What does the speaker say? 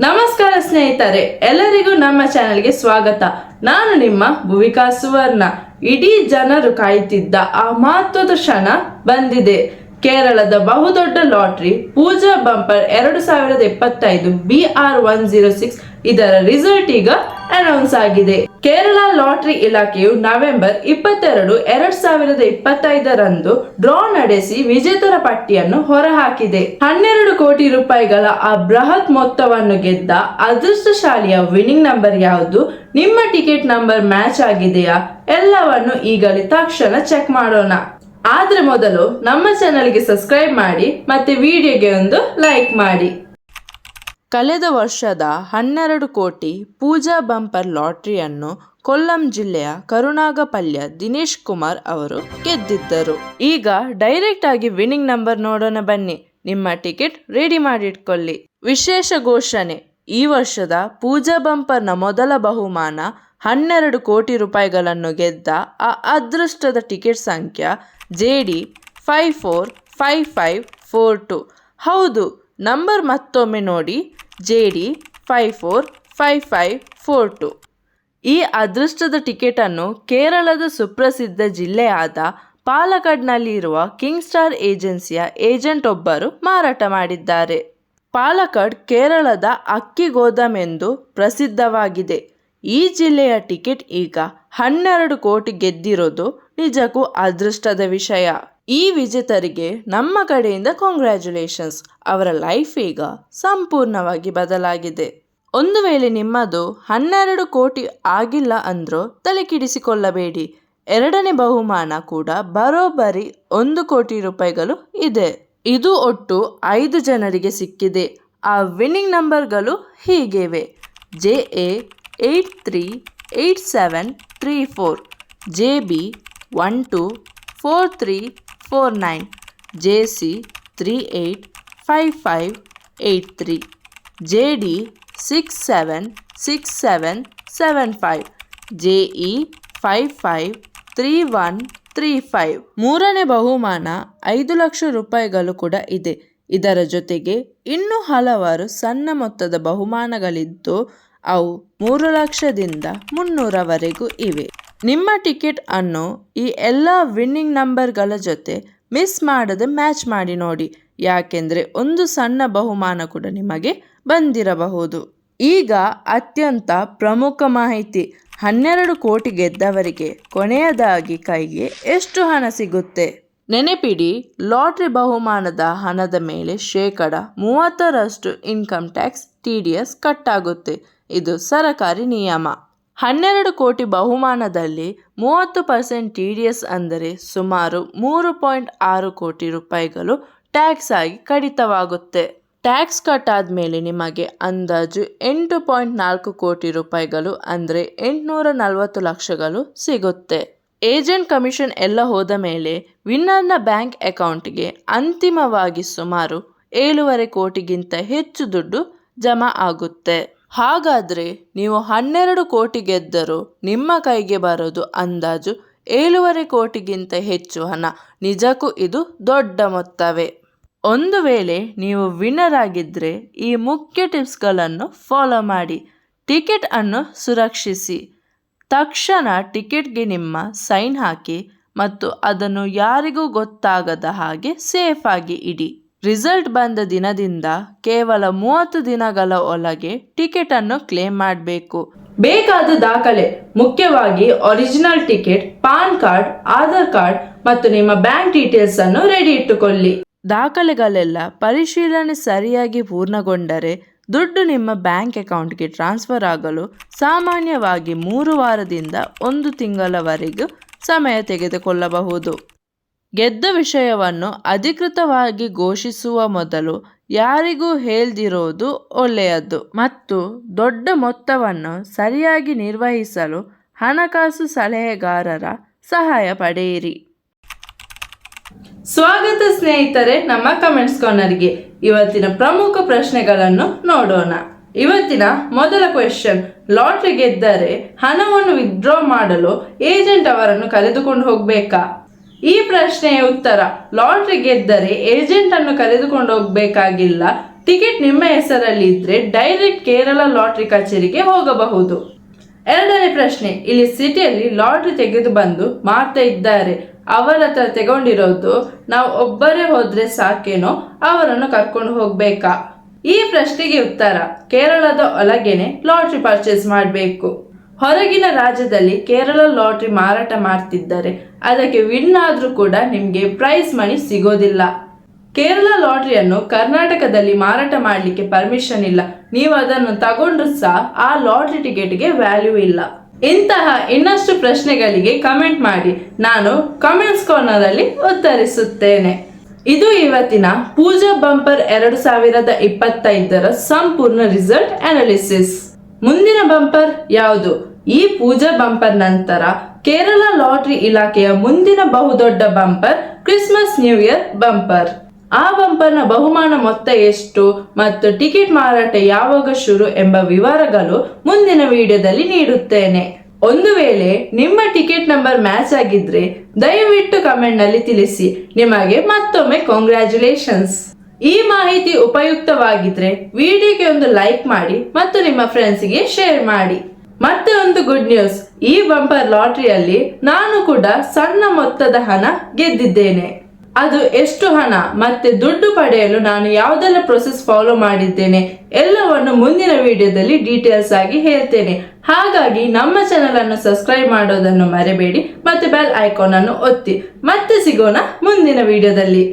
ನಮಸ್ಕಾರ ಸ್ನೇಹಿತರೆ, ಎಲ್ಲರಿಗೂ ನಮ್ಮ ಚಾನೆಲ್ಗೆ ಸ್ವಾಗತ. ನಾನು ನಿಮ್ಮ ಭುವಿಕಾ ಸುವರ್ಣ. ಇಡೀ ಜನರು ಕಾಯುತ್ತಿದ್ದ ಆ ಮಹತ್ವದ ಕ್ಷಣ ಬಂದಿದೆ. ಕೇರಳದ ಬಹುದೊಡ್ಡ ಲಾಟ್ರಿ, ಪೂಜಾ ಬಂಪರ್ ಎರಡು ಸಾವಿರದ ಇಪ್ಪತ್ತೈದು B R one zero six ಇದರ ರಿಸಲ್ಟ್ ಈಗ ಅನೌನ್ಸ್ ಆಗಿದೆ. ಕೇರಳ ಲಾಟರಿ ಇಲಾಖೆಯು ನವೆಂಬರ್ ಇಪ್ಪತ್ತೆರಡು ಎರಡ್ ಸಾವಿರದ ಇಪ್ಪತ್ತೈದರಂದು ಡ್ರಾ ನಡೆಸಿ ವಿಜೇತರ ಪಟ್ಟಿಯನ್ನು ಹೊರಹಾಕಿದೆ. ಹನ್ನೆರಡು ಕೋಟಿ ರೂಪಾಯಿಗಳ ಆ ಬೃಹತ್ ಮೊತ್ತವನ್ನು ಗೆದ್ದ ಅದೃಷ್ಟಶಾಲಿಯ ವಿನ್ನಿಂಗ್ ನಂಬರ್ ಯಾವುದು? ನಿಮ್ಮ ಟಿಕೆಟ್ ನಂಬರ್ ಮ್ಯಾಚ್ ಆಗಿದೆಯಾ? ಎಲ್ಲವನ್ನು ಈಗಲೇ ತಕ್ಷಣ ಚೆಕ್ ಮಾಡೋಣ. ಆದ್ರೆ ಮೊದಲು ನಮ್ಮ ಚಾನಲ್ಗೆ ಸಬ್ಸ್ಕ್ರೈಬ್ ಮಾಡಿ ಮತ್ತೆ ವಿಡಿಯೋಗೆ ಒಂದು ಲೈಕ್ ಮಾಡಿ. ಕಳೆದ ವರ್ಷದ ಹನ್ನೆರಡು ಕೋಟಿ ಪೂಜಾ ಬಂಪರ್ ಲಾಟ್ರಿಯನ್ನು ಕೊಲ್ಲಂ ಜಿಲ್ಲೆಯ ಕರುಣಾಗಪಲ್ಯ ದಿನೇಶ್ ಕುಮಾರ್ ಅವರು ಗೆದ್ದಿದ್ದರು. ಈಗ ಡೈರೆಕ್ಟ್ ಆಗಿ ವಿನ್ನಿಂಗ್ ನಂಬರ್ ನೋಡೋಣ ಬನ್ನಿ. ನಿಮ್ಮ ಟಿಕೆಟ್ ರೆಡಿ ಮಾಡಿಟ್ಕೊಳ್ಳಿ. ವಿಶೇಷ ಘೋಷಣೆ. ಈ ವರ್ಷದ ಪೂಜಾ ಬಂಪರ್ನ ಮೊದಲ ಬಹುಮಾನ ಹನ್ನೆರಡು ಕೋಟಿ ರೂಪಾಯಿಗಳನ್ನು ಗೆದ್ದ ಆ ಅದೃಷ್ಟದ ಟಿಕೆಟ್ ಸಂಖ್ಯೆ J D five four, five five, four two. ಹೌದು, ನಂಬರ್ ಮತ್ತೊಮ್ಮೆ ನೋಡಿ J D five four, five five, four two. ಈ ಅದೃಷ್ಟದ ಟಿಕೆಟನ್ನು ಕೇರಳದ ಸುಪ್ರಸಿದ್ಧ ಜಿಲ್ಲೆಯಾದ ಪಾಲಕಡ್ನಲ್ಲಿ ಇರುವ ಕಿಂಗ್ ಸ್ಟಾರ್ ಏಜೆನ್ಸಿಯ ಏಜೆಂಟ್ ಒಬ್ಬರು ಮಾರಾಟ ಮಾಡಿದ್ದಾರೆ. ಪಾಲಕಡ್ ಕೇರಳದ ಅಕ್ಕಿ ಗೋದಾಮೆಂದು ಪ್ರಸಿದ್ಧವಾಗಿದೆ. ಈ ಜಿಲ್ಲೆಯ ಟಿಕೆಟ್ ಈಗ ಹನ್ನೆರಡು ಕೋಟಿ ಗೆದ್ದಿರೋದು ನಿಜಕ್ಕೂ ಅದೃಷ್ಟದ ವಿಷಯ. ಈ ವಿಜೇತರಿಗೆ ನಮ್ಮ ಕಡೆಯಿಂದ ಕಾಂಗ್ರ್ಯಾಚುಲೇಷನ್ಸ್ ಅವರ ಲೈಫ್ ಈಗ ಸಂಪೂರ್ಣವಾಗಿ ಬದಲಾಗಿದೆ. ಒಂದು ವೇಳೆ ನಿಮ್ಮದು ಹನ್ನೆರಡು ಕೋಟಿ ಆಗಿಲ್ಲ ಅಂದ್ರೂ ತಲೆ ಕಿಡಿಸಿಕೊಳ್ಳಬೇಡಿ ಎರಡನೇ ಬಹುಮಾನ ಕೂಡ ಬರೋಬ್ಬರಿ ಒಂದು ಕೋಟಿ ರೂಪಾಯಿಗಳು ಇದೆ. ಇದು ಒಟ್ಟು ಐದು ಜನರಿಗೆ ಸಿಕ್ಕಿದೆ. ಆ ವಿನ್ನಿಂಗ್ ನಂಬರ್ಗಳು ಹೀಗಿವೆ. J A eight three eight seven three four J B one two four three four nine J C three eight five five eight three J D six seven six seven seven five J E five five three one three five ಮೂರನೇ ಬಹುಮಾನ ಐದು ಲಕ್ಷ ರೂಪಾಯಿಗಳು ಕೂಡ ಇದೆ. ಇದರ ಜೊತೆಗೆ ಇನ್ನೂ ಹಲವಾರು ಸಣ್ಣ ಮೊತ್ತದ ಬಹುಮಾನಗಳಿದ್ದು ಅವು ಮೂರು ಲಕ್ಷದಿಂದ ಮುನ್ನೂರವರೆಗೂ ಇವೆ. ನಿಮ್ಮ ಟಿಕೆಟ್ ಅನ್ನು ಈ ಎಲ್ಲ ವಿನ್ನಿಂಗ್ ನಂಬರ್ಗಳ ಜೊತೆ ಮಿಸ್ ಮಾಡದೆ ಮ್ಯಾಚ್ ಮಾಡಿ ನೋಡಿ. ಯಾಕೆಂದರೆ ಒಂದು ಸಣ್ಣ ಬಹುಮಾನ ಕೂಡ ನಿಮಗೆ ಬಂದಿರಬಹುದು. ಈಗ ಅತ್ಯಂತ ಪ್ರಮುಖ ಮಾಹಿತಿ, ಹನ್ನೆರಡು ಕೋಟಿ ಗೆದ್ದವರಿಗೆ ಕೊನೆಯದಾಗಿ ಕೈಗೆ ಎಷ್ಟು ಹಣ ಸಿಗುತ್ತೆ? ನೆನಪಿಡಿ, ಲಾಟ್ರಿ ಬಹುಮಾನದ ಹಣದ ಮೇಲೆ ಶೇಕಡ ಮೂವತ್ತರಷ್ಟು income tax T D S ಕಟ್ಟಾಗುತ್ತೆ. ಇದು ಸರಕಾರಿ ನಿಯಮ. ಹನ್ನೆರಡು ಕೋಟಿ ಬಹುಮಾನದಲ್ಲಿ ಮೂವತ್ತು ಪರ್ಸೆಂಟ್ ಟಿ ಡಿ ಎಸ್ ಅಂದರೆ ಸುಮಾರು ಮೂರು ಪಾಯಿಂಟ್ ಆರು ಕೋಟಿ ರೂಪಾಯಿಗಳು ಟ್ಯಾಕ್ಸ್ ಆಗಿ ಕಡಿತವಾಗುತ್ತೆ. ಟ್ಯಾಕ್ಸ್ ಕಟ್ ಆದಮೇಲೆ ನಿಮಗೆ ಅಂದಾಜು ಎಂಟು ಪಾಯಿಂಟ್ ನಾಲ್ಕು ಕೋಟಿ ರೂಪಾಯಿಗಳು ಅಂದರೆ ಎಂಟುನೂರ ನಲವತ್ತು ಲಕ್ಷಗಳು ಸಿಗುತ್ತೆ. ಏಜೆಂಟ್ ಕಮಿಷನ್ ಎಲ್ಲ ಹೋದ ಮೇಲೆ ವಿನ್ನರ್ನ ಬ್ಯಾಂಕ್ ಅಕೌಂಟ್ಗೆ ಅಂತಿಮವಾಗಿ ಸುಮಾರು ಏಳೂವರೆ ಕೋಟಿಗಿಂತ ಹೆಚ್ಚು ದುಡ್ಡು ಜಮಾ ಆಗುತ್ತೆ. ಹಾಗಾದರೆ ನೀವು ಹನ್ನೆರಡು ಕೋಟಿ ಗೆದ್ದರೂ ನಿಮ್ಮ ಕೈಗೆ ಬರೋದು ಅಂದಾಜು ಏಳೂವರೆ ಕೋಟಿಗಿಂತ ಹೆಚ್ಚು ಹಣ. ನಿಜಕ್ಕೂ ಇದು ದೊಡ್ಡ ಮೊತ್ತವೇ. ಒಂದು ವೇಳೆ ನೀವು ವಿನ್ನರ್ ಆಗಿದ್ದರೆ ಈ ಮುಖ್ಯ ಟಿಪ್ಸ್ಗಳನ್ನು ಫಾಲೋ ಮಾಡಿ. ಟಿಕೆಟ್ ಅನ್ನು ಸುರಕ್ಷಿಸಿ. ತಕ್ಷಣ ಟಿಕೆಟ್ಗೆ ನಿಮ್ಮ ಸೈನ್ ಹಾಕಿ ಮತ್ತು ಅದನ್ನು ಯಾರಿಗೂ ಗೊತ್ತಾಗದ ಹಾಗೆ ಸೇಫ್ ಆಗಿ ಇಡಿ. ರಿಸಲ್ಟ್ ಬಂದ ದಿನದಿಂದ ಕೇವಲ ಮೂವತ್ತು ದಿನಗಳ ಒಳಗೆ ಟಿಕೆಟ್ ಅನ್ನು ಕ್ಲೇಮ್ ಮಾಡಬೇಕು. ಬೇಕಾದ ದಾಖಲೆ, ಮುಖ್ಯವಾಗಿ original ticket PAN card, Aadhaar card ಮತ್ತು ನಿಮ್ಮ ಬ್ಯಾಂಕ್ ಡೀಟೇಲ್ಸ್ ಅನ್ನು ರೆಡಿ ಇಟ್ಟುಕೊಳ್ಳಿ. ದಾಖಲೆಗಳೆಲ್ಲ ಪರಿಶೀಲನೆ ಸರಿಯಾಗಿ ಪೂರ್ಣಗೊಂಡರೆ ದುಡ್ಡು ನಿಮ್ಮ ಬ್ಯಾಂಕ್ ಅಕೌಂಟ್ಗೆ ಟ್ರಾನ್ಸ್ಫರ್ ಆಗಲು ಸಾಮಾನ್ಯವಾಗಿ ಮೂರು ವಾರದಿಂದ ಒಂದು ತಿಂಗಳವರೆಗೂ ಸಮಯ ತೆಗೆದುಕೊಳ್ಳಬಹುದು. ಗೆದ್ದ ವಿಷಯವನ್ನು ಅಧಿಕೃತವಾಗಿ ಘೋಷಿಸುವ ಮೊದಲು ಯಾರಿಗೂ ಹೇಳ್ದಿರೋದು ಒಳ್ಳೆಯದು ಮತ್ತು ದೊಡ್ಡ ಮೊತ್ತವನ್ನು ಸರಿಯಾಗಿ ನಿರ್ವಹಿಸಲು ಹಣಕಾಸು ಸಲಹೆಗಾರರ ಸಹಾಯ ಪಡೆಯಿರಿ. ಸ್ವಾಗತ ಸ್ನೇಹಿತರೆ, ನಮ್ಮ ಕಮೆಂಟ್ಸ್ ಕಾರ್ನರ್ಗೆ ಇವತ್ತಿನ ಪ್ರಮುಖ ಪ್ರಶ್ನೆಗಳನ್ನು ನೋಡೋಣ. ಇವತ್ತಿನ ಮೊದಲ ಕ್ವೆಶನ್ ಲಾಟ್ರಿ ಗೆದ್ದರೆ ಹಣವನ್ನು ವಿತ್ಡ್ರಾ ಮಾಡಲು ಏಜೆಂಟ್ ಅವರನ್ನು ಕರೆದುಕೊಂಡು ಹೋಗ್ಬೇಕಾ? ಈ ಪ್ರಶ್ನೆಯ ಉತ್ತರ, ಲಾಟ್ರಿ ಗೆದ್ದರೆ ಏಜೆಂಟ್ ಅನ್ನು ಕರೆದುಕೊಂಡು ಹೋಗಬೇಕಾಗಿಲ್ಲ. ಟಿಕೆಟ್ ನಿಮ್ಮ ಹೆಸರಲ್ಲಿ ಇದ್ರೆ ಡೈರೆಕ್ಟ್ ಕೇರಳ ಲಾಟ್ರಿ ಕಚೇರಿಗೆ ಹೋಗಬಹುದು. ಎರಡನೇ ಪ್ರಶ್ನೆ, ಇಲ್ಲಿ ಸಿಟಿಯಲ್ಲಿ ಲಾಟ್ರಿ ತೆಗೆದು ಬಂದು ಮಾಡ್ತಾ ಇದ್ದಾರೆ. ಅವರ ಹತ್ರ ತಗೊಂಡಿರೋದು, ನಾವು ಒಬ್ಬರೇ ಹೋದ್ರೆ ಸಾಕೇನೋ ಅವರನ್ನು ಕರ್ಕೊಂಡು ಹೋಗ್ಬೇಕಾ? ಈ ಪ್ರಶ್ನೆಗೆ ಉತ್ತರ, ಕೇರಳದ ಒಳಗೇನೆ ಲಾಟ್ರಿ ಪರ್ಚೇಸ್ ಮಾಡಬೇಕು. ಹೊರಗಿನ ರಾಜ್ಯದಲ್ಲಿ ಕೇರಳ ಲಾಟ್ರಿ ಮಾರಾಟ ಮಾಡ್ತಿದ್ದಾರೆ. ಅದಕ್ಕೆ ವಿನ್ ಆದರೂ ಕೂಡ ನಿಮಗೆ ಪ್ರೈಸ್ ಮನಿ ಸಿಗೋದಿಲ್ಲ. ಕೇರಳ ಲಾಟ್ರಿಯನ್ನು ಕರ್ನಾಟಕದಲ್ಲಿ ಮಾರಾಟ ಮಾಡಲಿಕ್ಕೆ ಪರ್ಮಿಷನ್ ಇಲ್ಲ. ನೀವು ಅದನ್ನು ತಗೊಂಡ್ರು ಸಹ ಆ ಲಾಟ್ರಿ ಟಿಕೆಟ್ಗೆ ವ್ಯಾಲ್ಯೂ ಇಲ್ಲ. ಇಂತಹ ಇನ್ನಷ್ಟು ಪ್ರಶ್ನೆಗಳಿಗೆ ಕಮೆಂಟ್ ಮಾಡಿ. ನಾನು ಕಮೆಂಟ್ಸ್ ಕಾರ್ನರ್ ಅಲ್ಲಿ ಉತ್ತರಿಸುತ್ತೇನೆ. ಇದು ಇವತ್ತಿನ ಪೂಜಾ ಬಂಪರ್ ಎರಡು ಸಾವಿರದ ಇಪ್ಪತ್ತೈದರ ಸಂಪೂರ್ಣ ರಿಸಲ್ಟ್ ಅನಾಲಿಸಿಸ್ ಮುಂದಿನ ಬಂಪರ್ ಯಾವುದು? ಈ ಪೂಜಾ ಬಂಪರ್ ನಂತರ ಕೇರಳ ಲಾಟ್ರಿ ಇಲಾಖೆಯ ಮುಂದಿನ ಬಹುದೊಡ್ಡ bumper Christmas new year bumper. ಆ ಬಂಪರ್ನ ಬಹುಮಾನ ಮೊತ್ತ ಎಷ್ಟು ಮತ್ತು ಟಿಕೆಟ್ ಮಾರಾಟ ಯಾವಾಗ ಶುರು ಎಂಬ ವಿವರಗಳು ಮುಂದಿನ ವಿಡಿಯೋದಲ್ಲಿ ನೀಡುತ್ತೇನೆ. ಒಂದು ವೇಳೆ ನಿಮ್ಮ ಟಿಕೆಟ್ ನಂಬರ್ ಮ್ಯಾಚ್ ಆಗಿದ್ರೆ ದಯವಿಟ್ಟು ಕಮೆಂಟ್ನಲ್ಲಿ ತಿಳಿಸಿ. ನಿಮಗೆ ಮತ್ತೊಮ್ಮೆ ಕಾಂಗ್ರ್ಯಾಚುಲೇಷನ್ಸ್ ಈ ಮಾಹಿತಿ ಉಪಯುಕ್ತವಾಗಿದ್ರೆ ವಿಡಿಯೋಗೆ ಒಂದು ಲೈಕ್ ಮಾಡಿ ಮತ್ತು ನಿಮ್ಮ ಫ್ರೆಂಡ್ಸ್ಗೆ ಶೇರ್ ಮಾಡಿ. ಮತ್ತೆ ಒಂದು ಗುಡ್ ನ್ಯೂಸ್ ಈ ಬಂಪರ್ ಲಾಟ್ರಿಯಲ್ಲಿ ನಾನು ಕೂಡ ಸಣ್ಣ ಮೊತ್ತದ ಹಣ ಗೆದ್ದಿದ್ದೇನೆ. ಅದು ಎಷ್ಟು ಹಣ, ಮತ್ತೆ ದುಡ್ಡು ಪಡೆಯಲು ನಾನು ಯಾವುದೆಲ್ಲ ಪ್ರೊಸೆಸ್ ಫಾಲೋ ಮಾಡಿದ್ದೇನೆ, ಎಲ್ಲವನ್ನು ಮುಂದಿನ ವಿಡಿಯೋದಲ್ಲಿ ಡೀಟೇಲ್ಸ್ ಆಗಿ ಹೇಳ್ತೇನೆ. ಹಾಗಾಗಿ ನಮ್ಮ ಚಾನೆಲ್ ಅನ್ನು ಸಬ್ಸ್ಕ್ರೈಬ್ ಮಾಡೋದನ್ನು ಮರೆಬೇಡಿ, ಮತ್ತೆ ಬೆಲ್ ಐಕಾನ್ ಅನ್ನು ಒತ್ತಿ. ಮತ್ತೆ ಸಿಗೋಣ ಮುಂದಿನ ವಿಡಿಯೋದಲ್ಲಿ.